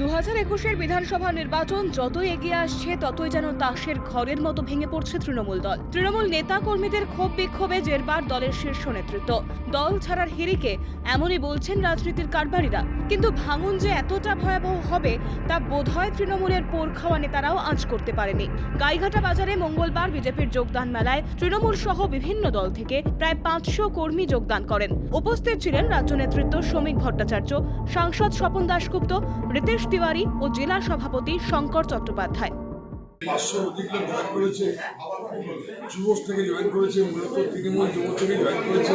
দু একুশের বিধানসভা নির্বাচন যতই এগিয়ে আসছে, ততই যেন তাসের ঘরের মতো ভেঙে পড়ছে তৃণমূল দল। তৃণমূল নেতা কর্মীদের ক্ষোভ বিক্ষোভে জেরবার দলের শীর্ষ নেতৃত্ব। দল ছাড়ার হিরিকে এমনই বলছেন রাজনীতির কারবারিরা। কিন্তু ভাঙন যে এতটা ভয়াবহ হবে, তা বোধহয় তৃণমূলের পোর খাওয়া নেতারাও আঁচ করতে পারেনি। গাইঘাটা বাজারে মঙ্গলবার বিজেপির যোগদান মেলায় তৃণমূল সহ বিভিন্ন দল থেকে প্রায় পাঁচশো কর্মী যোগদান করেন। উপস্থিত ছিলেন রাজ্য নেতৃত্ব শ্রমিক ভট্টাচার্য, সাংসদ স্বপন দাশগুপ্ত, রিতেশ তিওয়ারি ও জেলা সভাপতি শঙ্কর চট্টোপাধ্যায়। পাঁচশো অধিক লোক জয়েন করেছে যুবস থেকে জয়েন করেছে মূলত তৃণমূল যুব থেকে জয়েন করেছে,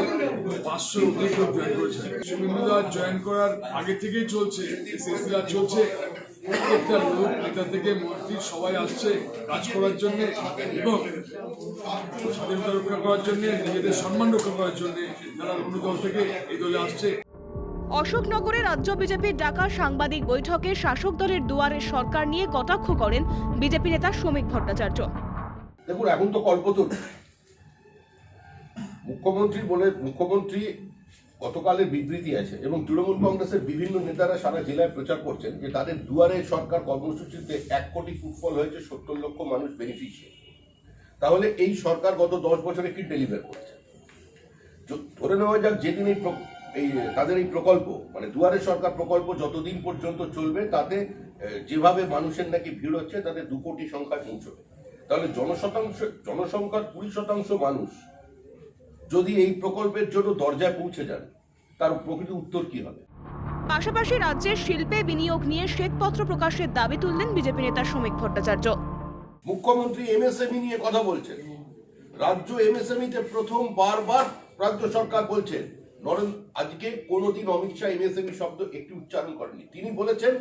পাঁচশো অধিক লোক জয়েন করেছে। শুভেন্দুদা জয়েন করার আগে থেকেই চলছে সিলসিলা চলছে। প্রত্যেকটা লোক নেতা থেকে মন্ত্রী সবাই আসছে কাজ করার জন্য এবং স্বাধীনতা রক্ষা করার জন্য, নিজেদের সম্মান রক্ষা করার জন্য তারা অন্য দল থেকে এই দলে আসছে। অশোকনগরে রাজ্য বিজেপির ডাকা সাংবাদিক বৈঠকে শাসক দলের দুয়ারে সরকার নিয়ে কটাক্ষ করেন বিজেপি নেতা শ্রমিক ভট্টাচার্য। দেখুন, এখন তো কল্পতরু। মুখ্যমন্ত্রী বলে, মুখ্যমন্ত্রী গতকালের বিবৃতি আছে এবং তৃণমূল কংগ্রেসের বিভিন্ন নেতারা সারা জেলায় প্রচার করছেন যে তাদের দুয়ারে সরকার কর্মসূচিতে এক কোটি ফুটফল হয়েছে, সত্তর লক্ষ মানুষ বেনিফিশিয়ারি তাহলে এই সরকার গত দশ বছরে কি ডেলিভার করছে? ধরে নেওয়া যাক, যেদিন এই এই তাদের এই প্রকল্প মানে দুয়ারে সরকার প্রকল্প যতদিন পর্যন্ত চলবে তাতে যেভাবে মানুষের নাকি ভিড় হচ্ছে তাতে দু কোটি সংখ্যা পৌঁছবে। তাহলে জনশতাংশ জনসংখ্যার কুড়ি শতাংশ মানুষ যদি এই প্রকল্পের জন্য দরজায় পৌঁছে যান তার প্রকৃত উত্তর কি হবে? পাশাপাশি রাজ্যের শিল্পে বিনিয়োগ নিয়ে শ্বেতপত্র প্রকাশের দাবি তুললেন বিজেপি নেতা শ্রমিক ভট্টাচার্য। মুখ্যমন্ত্রী এমএসএমই নিয়ে কথা বলছেন। রাজ্য এমএসএমই তে প্রথম বারবার রাজ্য সরকার বলছেন নরেন, আজকে কোনোদিন অমিত শাহ এমএসএমই শব্দ একটি উচ্চারণ করেনি। তিনি বলেছেন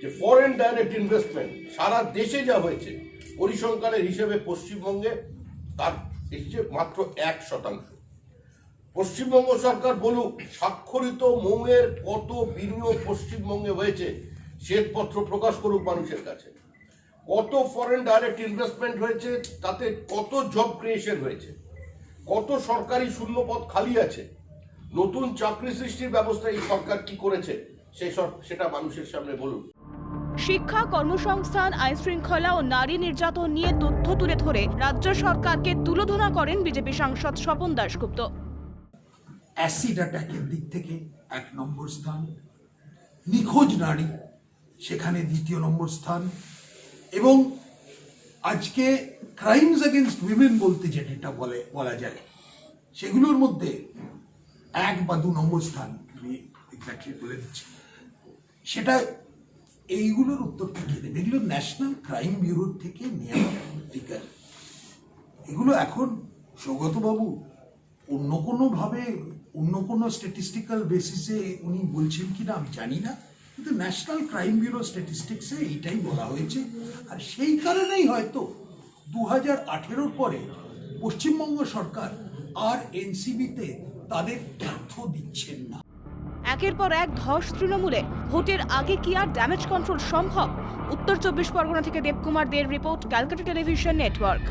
যে ফরেন ডাইরেক্ট ইনভেস্টমেন্ট সারা দেশে যা হয়েছে, পরিসংখ্যানের হিসেবে পশ্চিমবঙ্গে তার এসছে মাত্র এক শতাংশ। পশ্চিমবঙ্গ সরকার বলুক, স্বাক্ষরিত মৌয়ের কত বিনিয়োগ পশ্চিমবঙ্গে হয়েছে, শ্বেতপত্র প্রকাশ করুক মানুষের কাছে। কত ফরেন ডাইরেক্ট ইনভেস্টমেন্ট হয়েছে, তাতে কত জব ক্রিয়েশন হয়েছে, কত সরকারি শূন্য পদ খালি আছে নতুন চাকরি সৃষ্টির ব্যবস্থা এই সরকার কি করেছে? সেই সেটা মানুষের সামনে বলুন। শিক্ষা কর্মসংস্থান আইন শৃঙ্খলা ও নারী নির্যাতন নিয়ে তথ্য তুলে ধরে রাজ্য সরকারকে তুলোধনা করেন বিজেপি সাংসদ স্বপন দাশগুপ্ত। অ্যাসিড অ্যাটাকের দিক থেকে এক নম্বর স্থান নিখোঁজ নারী সেখানে দ্বিতীয় নম্বর স্থান এবং আজকে ক্রাইমস এগেনস্ট উইমেন বলতে যেটা বলে বলা যায় সেগুলোর মধ্যে এক বা দু নম্বর স্থান আমি বলে দিচ্ছি। সেটা এইগুলোর উত্তরটা কে দেবে? এগুলো ন্যাশনাল ক্রাইম ব্যুরোর থেকে নেওয়া এগুলো এখন সৌগতবাবু অন্য কোনোভাবে, অন্য কোনো স্ট্যাটিস্টিক্যাল বেসিসে উনি বলছেন কিনা আমি জানি না, কিন্তু ন্যাশনাল ক্রাইম ব্যুরো স্ট্যাটিস্টিক্সে এইটাই বলা হয়েছে। আর সেই কারণেই হয়তো দু হাজার আঠেরোর পরে পশ্চিমবঙ্গ সরকার আর এনসিবিতে তাদের তথ্য দিচ্ছেন না। একের পর এক ধস তৃণমূলে। ভোটের আগে কি আর ড্যামেজ কন্ট্রোল সম্ভব? উত্তর চব্বিশ পরগনা থেকে দেবকুমার দের রিপোর্ট ক্যালকাটা টেলিভিশন নেটওয়ার্ক